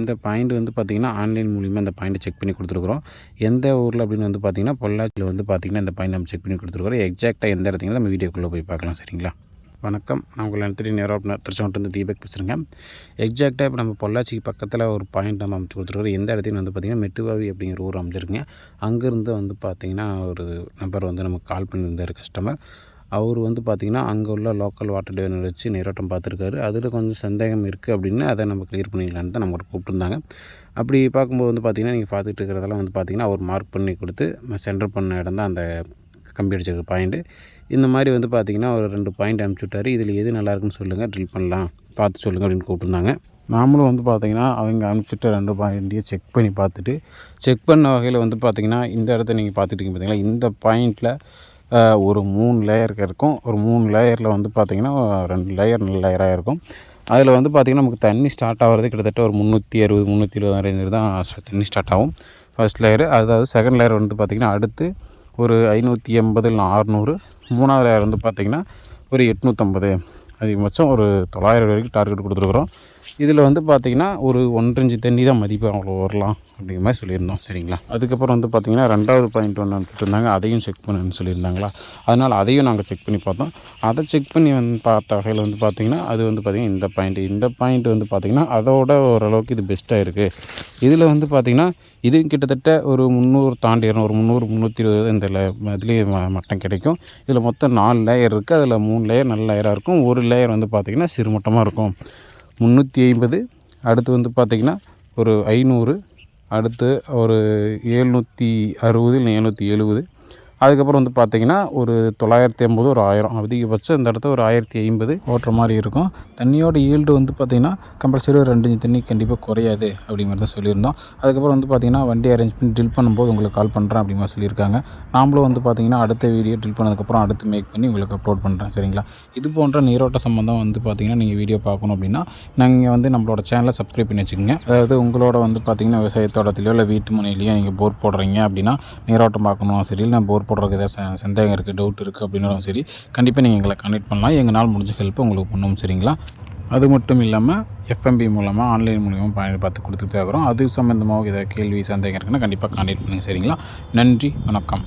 இந்த பாயிண்ட் வந்து பார்த்திங்கன்னா ஆன்லைன் மூலிமா இந்த பாயிண்ட்டை செக் பண்ணி கொடுத்துருக்குறோம். எந்த ஊரில் அப்படின்னு வந்து பார்த்திங்கன்னா பொள்ளாச்சியில் வந்து பார்த்திங்கன்னா இந்த பாயிண்ட் நம்ம செக் பண்ணி கொடுத்துருக்குறோம். எக்ஸாக்டாக எந்த இடத்துல நம்ம வீடியோக்குள்ளே போய் பார்க்கலாம் சரிங்களா? வணக்கம். நான் உங்களை நிறுத்தி நேரம் திருச்செங்கோட்டு தீபக் பேசுகிறேங்க எக்ஸாக்டாக இப்போ நம்ம பொள்ளாச்சிக்கு பக்கத்தில் ஒரு பாயிண்ட் நம்ம அமைச்சு கொடுத்துருக்குறோம். எந்த இடத்துல வந்து பார்த்திங்கன்னா மெட்டுவாவி அப்படிங்கிற ஊர் அமைச்சிருக்குங்க அங்கேருந்து வந்து பார்த்திங்கன்னா ஒரு நபர் வந்து நமக்கு கால் பண்ணியிருந்தார் கஸ்டமர் அவர் வந்து பார்த்திங்கன்னா அங்கே உள்ள லோக்கல் வாட்டர் டிவைனர் வச்சு நீரோட்டம் பார்த்துருக்காரு அதில் கொஞ்சம் சந்தேகம் இருக்குது அப்படின்னு அதை நம்ம கிளியர் பண்ணிக்கலான்னு தான் நம்மகிட்ட கூப்பிட்டுருந்தாங்க. அப்படி பார்க்கும்போது வந்து பார்த்திங்கன்னா நீங்கள் பார்த்துட்டு இருக்கிறதெல்லாம் வந்து பார்த்திங்கன்னா அவர் மார்க் பண்ணி கொடுத்து சென்டர் பண்ண இடம் தான் அந்த கம்பி அடிச்சிருக்க பாயிண்ட்டு இந்த மாதிரி வந்து பார்த்திங்கன்னா ஒரு ரெண்டு பாயிண்ட் அனுப்பிச்சி விட்டார். இதில் எது நல்லாயிருக்குன்னு சொல்லுங்கள் ட்ரில் பண்ணலாம் பார்த்து சொல்லுங்கள் அப்படின்னு கூப்பிட்டுருந்தாங்க. நாமளும் வந்து பார்த்திங்கன்னா அவங்க அனுப்பிச்சிட்டு ரெண்டு பாயிண்ட்டையும் செக் பண்ணி பார்த்துட்டு செக் பண்ண வகையில் வந்து பார்த்திங்கன்னா இந்த இடத்த நீங்கள் பார்த்துட்டீங்க இருக்கீங்க பார்த்தீங்களா இந்த பாயிண்ட்டில் ஒரு மூணு லேயருக்கு இருக்கும். ஒரு மூணு லேயரில் வந்து பார்த்திங்கன்னா ரெண்டு லேயர் நல்ல லேயராக இருக்கும். அதில் வந்து பார்த்திங்கன்னா நமக்கு தண்ணி ஸ்டார்ட் ஆகிறது கிட்டத்தட்ட ஒரு முந்நூற்றி அறுபது முந்நூற்றி இருபது ரேஞ்சு தான் தண்ணி ஸ்டார்ட் ஆகும். ஃபர்ஸ்ட் லேயர் அதாவது செகண்ட் லேயர் வந்து பார்த்திங்கன்னா அடுத்து ஒரு ஐநூற்றி எண்பது இல்லை அறுநூறு மூணாவது லேயர் வந்து பார்த்திங்கன்னா ஒரு எட்நூற்றம்பது அதிகபட்சம் ஒரு தொள்ளாயிரம் வரைக்கும் டார்கெட் கொடுத்துருக்குறோம். இதில் வந்து பார்த்திங்கன்னா ஒரு ஒன்றஞ்சு தண்ணி தான் மதிப்பு அவ்வளோ வரலாம் அப்படிங்கிற மாதிரி சொல்லியிருந்தோம் சரிங்களா? அதுக்கப்புறம் வந்து பார்த்திங்கன்னா ரெண்டாவது பாயிண்ட் ஒன்று அனுப்பிட்டு இருந்தாங்க அதையும் செக் பண்ணுன்னு சொல்லியிருந்தாங்களா? அதனால் அதையும் நாங்கள் செக் பண்ணி பார்த்தோம். அதை செக் பண்ணி வந்து பார்த்த வகையில் வந்து பார்த்திங்கன்னா அது வந்து பார்த்திங்கன்னா இந்த பாயிண்ட் இந்த பாயிண்ட் வந்து பார்த்திங்கன்னா அதோட ஓரளவுக்கு இது பெஸ்ட்டாக இருக்குது இதில் வந்து பார்த்திங்கன்னா இதுவும் கிட்டத்தட்ட ஒரு முந்நூறு தாண்டி ஒரு முந்நூறு முந்நூற்றி இருபது இந்த இதுலேயும் மட்டம் கிடைக்கும். இதில் மொத்தம் நாலு லேயர் இருக்குது அதில் மூணு லேயர் நல்ல லேயராக இருக்கும். ஒரு லேயர் வந்து பார்த்திங்கன்னா சிறுமட்டமாக இருக்கும். முந்நூற்றி ஐம்பது. அடுத்து வந்து பார்த்திங்கன்னா ஒரு ஐநூறு. அடுத்து ஒரு ஏழ்நூற்றி அறுபது இல்லை எழுநூற்றி எழுபது. அதுக்கப்புறம் வந்து பார்த்திங்கன்னா ஒரு தொள்ளாயிரத்தி ஐம்பது ஒரு ஆயிரம். அதிகபட்சம் இந்த இடத்த ஒரு ஆயிரத்தி ஐம்பது ஓட்டுற மாதிரி இருக்கும். தண்ணியோட ஈல்டு வந்து பார்த்திங்கன்னா கம்பல்சரி ஒரு ரெண்டு தண்ணி கண்டிப்பாக குறையாது அப்படிங்கிற தான் சொல்லியிருந்தோம். அதுக்கப்புறம் வந்து பார்த்திங்கன்னா வண்டி அரேஞ்ச் பண்ணி ட்ரில் பண்ணும்போது உங்களுக்கு கால் பண்ணுறேன் அப்படிங்கிற சொல்லியிருக்காங்க. நாமளும் வந்து பார்த்திங்கன்னா அடுத்த வீடியோ ட்ரில் பண்ணதுக்கப்புறம் அடுத்து மேக் பண்ணி உங்களுக்கு அப்லோட் பண்ணுறேன் சரிங்களா? இது போன்ற நீரோட்ட சம்மந்தம் வந்து பார்த்திங்கன்னா நீங்கள் வீடியோ பார்க்கணும் அப்படின்னா நீங்கள் வந்து நம்மளோட சேனலை சப்ஸ்கிரைப் பண்ணி வச்சுக்கோங்க. அதாவது உங்களோட வந்து பார்த்திங்கன்னா விவசாயத்தோட்டத்திலையோ இல்லை வீட்டு முனையிலையோ நீங்கள் போர் போடுறீங்க அப்படின்னா நீரோட்டம் பார்க்கணும் சரி இல்லை போர் போடுறதுக்கு ஏதாவது சந்தேகம் இருக்குது டவுட் இருக்குது அப்படின்னாலும் சரி கண்டிப்பாக நீங்கள் எங்களை கனெக்ட் பண்ணலாம். எங்களால் முடிஞ்ச ஹெல்ப் உங்களுக்கு பண்ணுவோம் சரிங்களா? அது மட்டும் இல்லாமல் எஃப்எம்பி மூலமாக ஆன்லைன் மூலியமாக பயன் பார்த்து கொடுத்துட்டு இருக்கிறோம் அது சம்மந்தமாக ஏதாவது கேள்வி சந்தேகம் இருக்குன்னா கண்டிப்பாக கான்டாக்ட் பண்ணுங்கள் சரிங்களா? நன்றி வணக்கம்.